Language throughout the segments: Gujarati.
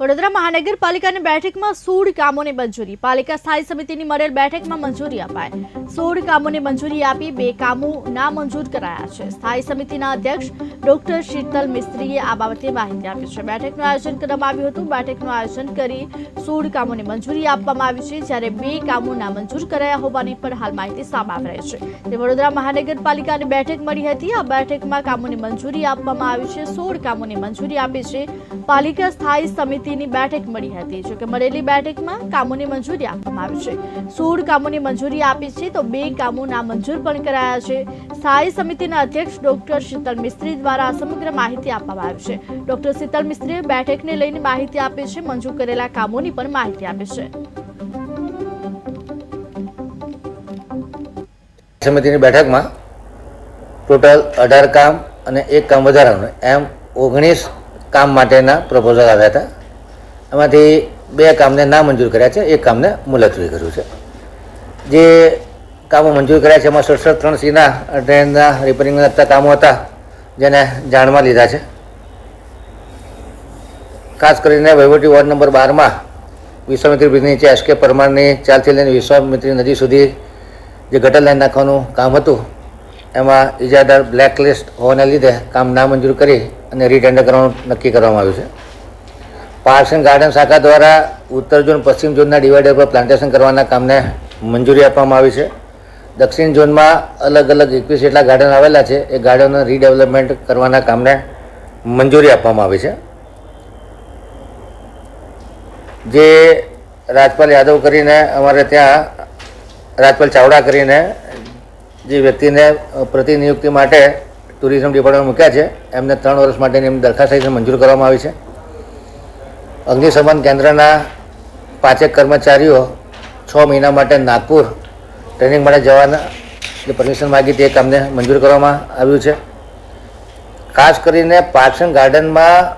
વડોદરા મહાનગરપાલિકાની બેઠકમાં સોળ કામોને મંજૂરી. પાલિકા સ્થાયી સમિતિની મળેલ બેઠકમાં મંજૂરી અપાય સોળ કામોને મંજૂરી આપી બે કામો ના મંજૂર કરાયા છે. સ્થાયી સમિતિના અધ્યક્ષ ડોક્ટર શીતલ મિસ્ત્રીએ આ બાબતે માહિતી આપી છે. બેઠકનું આયોજન કરવામાં આવ્યું હતું. બેઠકનું આયોજન કરી સોળ કામોને મંજૂરી આપવામાં આવી છે. જ્યારે બે કામો ના મંજૂર કરાયા હોવાની પણ હાલ માહિતી સામે આવી રહી છે. તે વડોદરા મહાનગરપાલિકાની બેઠક મળી હતી. આ બેઠકમાં કામોની મંજૂરી આપવામાં આવી છે. સોળ કામોની મંજૂરી આપી છે. પાલિકા સ્થાયી સમિતિની બેઠક મળી હતી. જો કે મળેલી બેઠકમાં કામોની મંજૂરી આપવામાં આવી છે. સોળ કામોની મંજૂરી આપી છે તો બે કામો નામંજૂર પણ કરાયા છે. સ્થાયી સમિતિના અધ્યક્ષ ડોક્ટર શીતલ મિસ્ત્રી દ્વારા સમગ્ર માહિતી આપવામાં આવી છે. ડોક્ટર શીતલ મિસ્ત્રીએ બેઠકને લઈને માહિતી આપી છે. મંજૂર કરેલા કામોની પણ માહિતી આપી છે. સમિતિની બેઠકમાં ટોટલ અઢાર કામ અને એક કામ વધારાનું એમ ઓગણીસ કામ માટેના પ્રપોઝલ આવ્યા હતા. એમાંથી બે કામને ના મંજૂર કર્યા છે, એક કામને મુલતવી કર્યું છે. જે કામો મંજૂર કર્યા છે, એમાં સડસઠ ત્રણ સીના ટ્રેનના રિપેરિંગના લગતા કામો હતા, જેને જાણમાં લીધા છે. ખાસ કરીને વહીવટી વોર્ડ નંબર બારમાં વિશ્વામિત્રી બ્રિજ નીચે એસ કે પરમારની ચાલથી લઈને વિશ્વામિત્રી નદી સુધી જે ગટર લાઈન નાખવાનું કામ હતું, એમાં ઇજાદાર બ્લેકલિસ્ટ હોવાને લીધે કામ નામંજૂર કરી અને રીટેન્ડર કરવાનું નક્કી કરવામાં આવ્યું છે. પાર્ક્સ એન્ડ ગાર્ડન શાખા દ્વારા ઉત્તર ઝોન, પશ્ચિમ ઝોનના ડિવાઈડર પર પ્લાન્ટેશન કરવાના કામને મંજૂરી આપવામાં આવી છે. દક્ષિણ ઝોનમાં અલગ અલગ એકવીસ જેટલા ગાર્ડન આવેલા છે. એ ગાર્ડનને રીડેવલપમેન્ટ કરવાના કામને મંજૂરી આપવામાં આવી છે. જે રાજપાલ યાદવ કરીને અમારે ત્યાં રાજપાલ ચાવડા કરીને જે વ્યક્તિને પ્રતિનિયુક્તિ માટે ટુરિઝમ ડિપાર્ટમેન્ટ મૂક્યા છે. એમને ત્રણ વર્ષ માટેની એમની દરખાસ્ત મંજૂર કરવામાં આવી છે. અગ્નિશમન કેન્દ્રના પાંચેક કર્મચારીઓ છ મહિના માટે નાગપુર ટ્રેનિંગ માટે જવાના. જે પરમિશન માગી તે કામને મંજૂર કરવામાં આવ્યું છે. ખાસ કરીને પાર્ક્સ ગાર્ડનમાં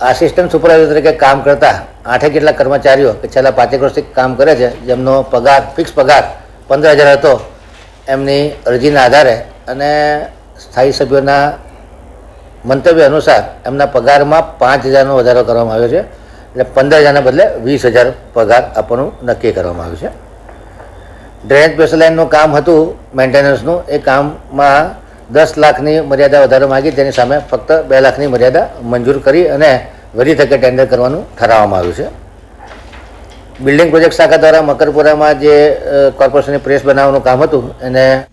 આસિસ્ટન્ટ સુપરવાઇઝર તરીકે કામ કરતા આઠે કેટલા કર્મચારીઓ કે છેલ્લા પાંચેક વર્ષથી કામ કરે છે, જેમનો પગાર, ફિક્સ પગાર પંદર હજાર હતો, એમની અરજીના આધારે અને સ્થાયી સભ્યોના મંતવ્ય અનુસાર એમના પગારમાં પાંચ હજારનો વધારો કરવામાં આવ્યો છે એટલે પંદર હજારના બદલે વીસ હજાર પગાર આપવાનું નક્કી કરવામાં આવ્યું છે. ડ્રેનેજ પેસલાઇનનું કામ હતું મેન્ટેનન્સનું એ કામમાં દસ લાખની મર્યાદા વધારો માગી તેની સામે ફક્ત બે લાખની મર્યાદા મંજૂર કરી અને વધી તકે ટેન્ડર કરવાનું ઠરાવવામાં આવ્યું છે. બિલ્ડિંગ પ્રોજેક્ટ શાખા દ્વારા મકરપુરામાં જે કોર્પોરેશનની પ્રેસ બનાવવાનું કામ હતું, એને